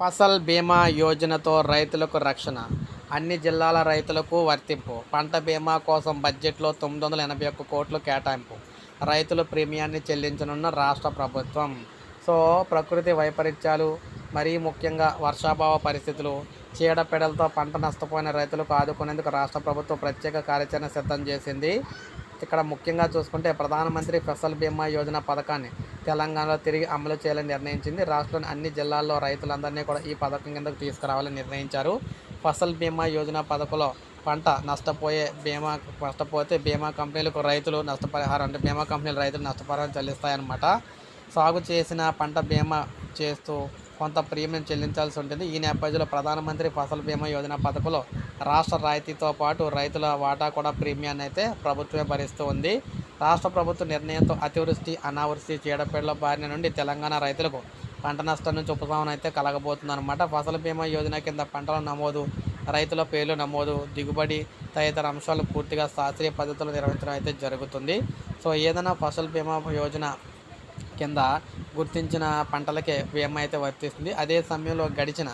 ఫసల్ బీమా యోజనతో రైతులకు రక్షణ. అన్ని జిల్లాల రైతులకు వర్తింపు. పంట బీమా కోసం బడ్జెట్లో తొమ్మిది వందల ఎనభై ఒక్క కోట్లు కేటాయింపు. రైతులు ప్రీమియాన్ని చెల్లించనున్న రాష్ట్ర ప్రభుత్వం. సో ప్రకృతి వైపరీత్యాలు మరీ ముఖ్యంగా వర్షాభావ పరిస్థితులు చీడపీడలతో పంట నష్టపోయిన రైతులకు ఆదుకునేందుకు రాష్ట్ర ప్రభుత్వం ప్రత్యేక కార్యాచరణ సిద్ధం చేసింది. ఇక్కడ ముఖ్యంగా చూసుకుంటే ప్రధానమంత్రి ఫసల్ బీమా యోజన పథకాన్ని తెలంగాణలో తిరిగి అమలు చేయాలని నిర్ణయించింది. రాష్ట్రంలోని అన్ని జిల్లాల్లో రైతులందరినీ కూడా ఈ పథకం కిందకు తీసుకురావాలని నిర్ణయించారు. ఫసల్ బీమా యోజన పథకంలో పంట నష్టపోయే బీమా నష్టపోతే బీమా కంపెనీలకు రైతులు నష్టపరిహారం అంటే బీమా కంపెనీలు రైతులు నష్టపరిహారం చెల్లిస్తాయన్నమాట. సాగు చేసిన పంట బీమా చేస్తూ కొంత ప్రీమియం చెల్లించాల్సి ఉంటుంది. ఈ నేపథ్యంలో ప్రధానమంత్రి ఫసల్ బీమా యోజన పథకంలో రాష్ట్ర రాయితీతో పాటు రైతుల వాటా కూడా ప్రీమియాన్ని అయితే ప్రభుత్వమే భరిస్తూ ఉంది. రాష్ట్ర ప్రభుత్వ నిర్ణయంతో అతివృష్టి అనావృష్టి చీడపీడల బారిన నుండి తెలంగాణ రైతులకు పంట నష్టం నుంచి ఉపశమనం అయితే కలగబోతుందన్నమాట. ఫసల ఫసల్ బీమా యోజన కింద పంటల నమోదు రైతుల పేర్లు నమోదు దిగుబడి తదితర అంశాలు పూర్తిగా శాస్త్రీయ పద్ధతిలో నిర్వహించడం అయితే జరుగుతుంది. సో ఏదైనా ఫసల్ బీమా యోజన కింద గుర్తించిన పంటలకే బీమా అయితే వర్తిస్తుంది. అదే సమయంలో గడిచిన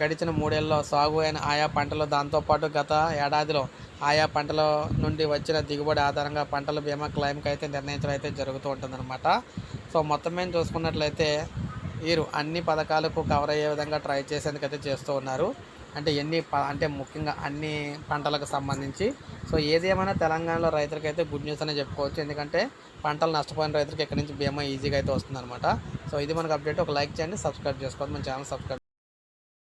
గడిచిన మూడేళ్ళలో సాగు అయిన ఆయా పంటలు దాంతోపాటు గత ఏడాదిలో ఆయా పంటల నుండి వచ్చిన దిగుబడి ఆధారంగా పంటల బీమా క్లైమ్కి అయితే నిర్ణయించడం అయితే జరుగుతూ ఉంటుందన్నమాట. సో మొత్తం మీద చూసుకున్నట్లయితే వీరు అన్ని పథకాలకు కవర్ అయ్యే విధంగా ట్రై చేసేందుకు అయితే చేస్తూ ఉన్నారు. అంటే ఎన్ని ప అంటే ముఖ్యంగా అన్ని పంటలకు సంబంధించి. సో ఏది ఏమైనా తెలంగాణలో రైతులకైతే గుడ్ న్యూస్ అనే చెప్పుకోవచ్చు. ఎందుకంటే పంటలు నష్టపోయిన రైతులకు ఇక్కడ నుంచి బీమా ఈజీగా అయితే వస్తుందన్నమాట. సో ఇది మనకు అప్డేట్. ఒక లైక్ చేయండి సబ్స్క్రైబ్ చేసుకోవద్దు మన ఛానల్ సబ్స్క్రైబ్